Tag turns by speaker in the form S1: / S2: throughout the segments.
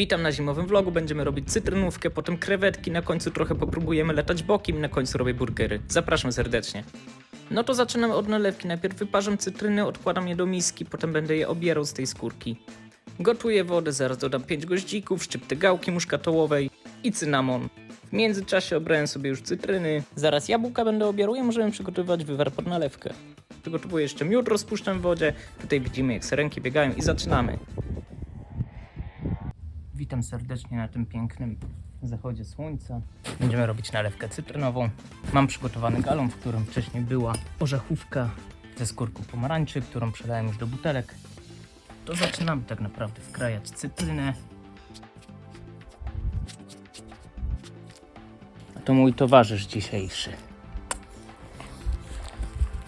S1: Witam na zimowym vlogu, będziemy robić cytrynówkę, potem krewetki, na końcu trochę popróbujemy latać bokiem, na końcu robię burgery. Zapraszam serdecznie. No to zaczynamy od nalewki. Najpierw wyparzam cytryny, odkładam je do miski, potem będę je obierał z tej skórki. Gotuję wodę, zaraz dodam 5 goździków, szczyptę gałki muszkatołowej i cynamon. W międzyczasie obrałem sobie już cytryny, zaraz jabłka będę obierał i możemy przygotowywać wywar pod nalewkę. Przygotowuję jeszcze miód, rozpuszczam w wodzie. Tutaj widzimy jak serenki biegają i zaczynamy. Witam serdecznie na tym pięknym zachodzie słońca. Będziemy robić nalewkę cytrynową. Mam przygotowany galon, w którym wcześniej była orzechówka ze skórką pomarańczy, którą przelałem już do butelek. To zaczynamy tak naprawdę wkrajać cytrynę. A to mój towarzysz dzisiejszy.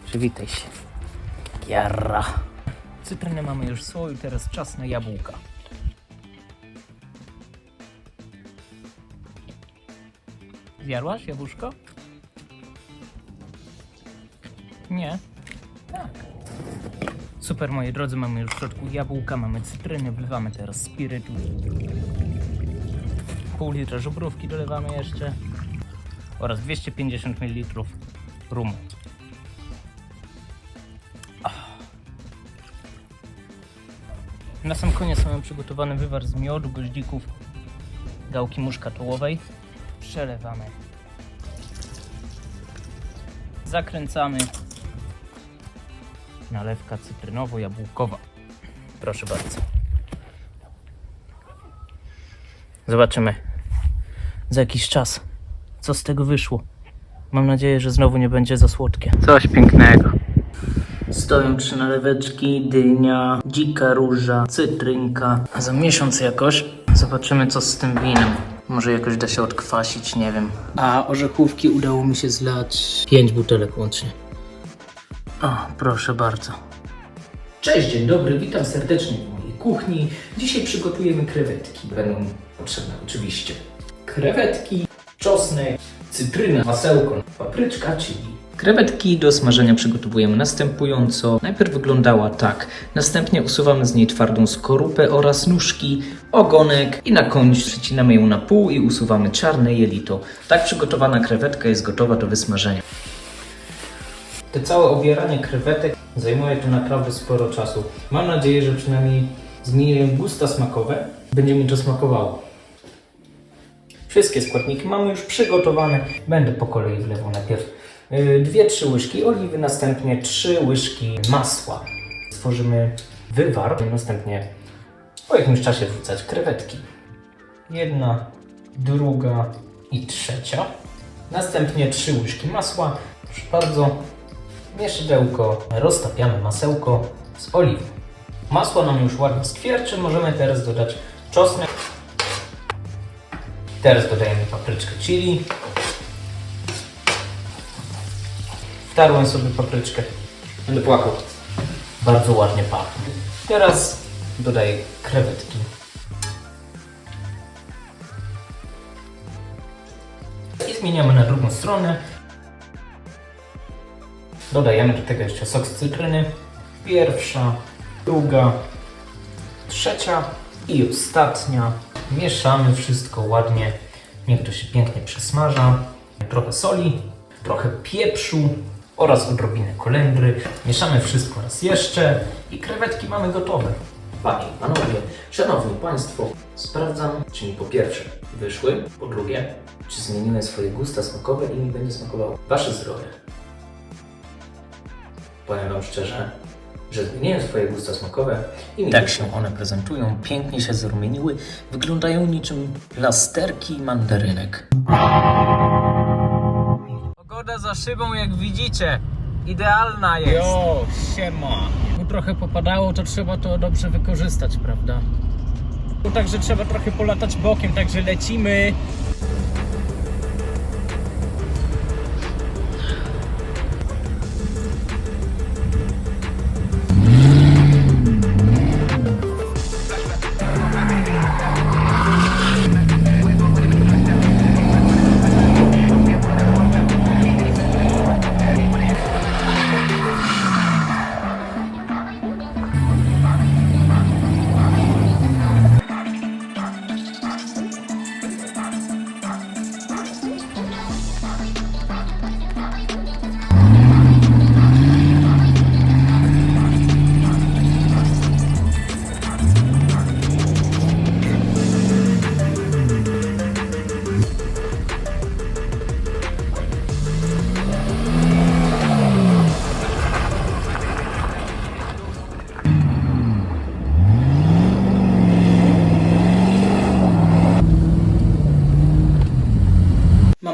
S1: Przywitaj się. Jarra. Cytrynę mamy już w słoju, teraz czas na jabłka. Zjadłaś jabłuszko? Nie. Tak. Super, moi drodzy, mamy już w środku jabłka, mamy cytryny, wlewamy teraz spirytus. Pół litra żubrówki dolewamy jeszcze oraz 250 ml rumu. Ach. Na sam koniec mamy przygotowany wywar z miodu, goździków, gałki muszkatołowej. Przelewamy. Zakręcamy. Nalewka cytrynowo-jabłkowa. Proszę bardzo. Zobaczymy za jakiś czas, co z tego wyszło. Mam nadzieję, że znowu nie będzie za słodkie. Coś pięknego. Stoją trzy naleweczki, dynia, dzika róża, cytrynka. A za miesiąc jakoś zobaczymy, co z tym winem. Może jakoś da się odkwasić, nie wiem. A orzechówki udało mi się zlać 5 butelek łącznie. O, proszę bardzo. Cześć, dzień dobry, witam serdecznie w mojej kuchni. Dzisiaj przygotujemy krewetki. Będą potrzebne oczywiście krewetki, czosnek, cytryna, masełko, papryczka, chili. Krewetki do smażenia przygotowujemy następująco. Najpierw wyglądała tak. Następnie usuwamy z niej twardą skorupę oraz nóżki, ogonek i na koniec przecinamy ją na pół i usuwamy czarne jelito. Tak przygotowana krewetka jest gotowa do wysmażenia. Te całe obieranie krewetek zajmuje to naprawdę sporo czasu. Mam nadzieję, że przynajmniej zmienię gusta smakowe. Będzie mi to smakowało. Wszystkie składniki mamy już przygotowane. Będę po kolei wlewał najpierw 2-3 łyżki oliwy, następnie 3 łyżki masła. Stworzymy wywar, następnie po jakimś czasie wrzucać krewetki. Jedna, druga i trzecia. Następnie 3 łyżki masła. Proszę bardzo, mieszadełko, roztapiamy masełko z oliwą. Masło nam już ładnie skwierczy, możemy teraz dodać czosnek. Teraz dodajemy papryczkę chili. Wtarłem sobie papryczkę. Będę płakał. Bardzo ładnie pachnie. Teraz dodaję krewetki. I zmieniamy na drugą stronę. Dodajemy do tego jeszcze sok z cytryny. Pierwsza, druga, trzecia i ostatnia. Mieszamy wszystko ładnie. Niech to się pięknie przesmaża. Trochę soli, trochę pieprzu oraz odrobinę kolendry. Mieszamy wszystko raz jeszcze i krewetki mamy gotowe. Panie i panowie, szanowni państwo, sprawdzam, czy mi po pierwsze wyszły, po drugie, czy zmieniły swoje gusta smakowe i mi będzie smakowało wasze zdrowie. Powiem Wam szczerze, że zmieniają swoje gusta smakowe i tak się one prezentują, pięknie się zarumieniły, wyglądają niczym plasterki mandarynek. Pogoda za szybą, jak widzicie, idealna jest. Jo, siema. No trochę popadało, to trzeba to dobrze wykorzystać, prawda? No, także trzeba trochę polatać bokiem, także lecimy.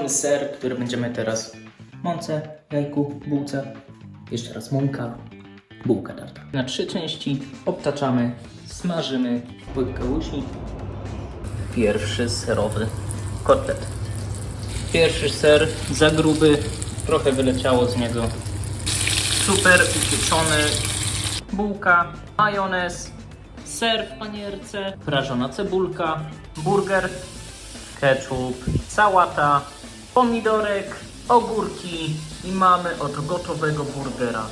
S1: Mamy ser, który będziemy teraz mące, jajku, bułce. Jeszcze raz mąka, bułka tarta. Na trzy części obtaczamy, smażymy łyk kałusi. Pierwszy serowy kotlet. Pierwszy ser za gruby, trochę wyleciało z niego. Super upieczony. Bułka, majonez, ser w panierce, prażona cebulka, burger, ketchup, sałata, pomidorek, ogórki i mamy od gotowego burgera.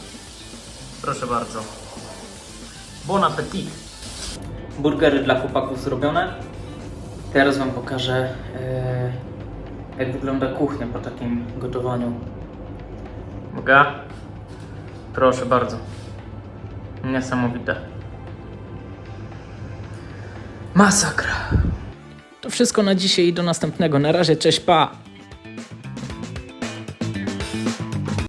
S1: Proszę bardzo. Bon appetit. Burgery dla chłopaków zrobione. Teraz Wam pokażę, e, jak wygląda kuchnia po takim gotowaniu. Uwaga. Proszę bardzo. Niesamowite. Masakra. To wszystko na dzisiaj i do następnego. Na razie, cześć, pa!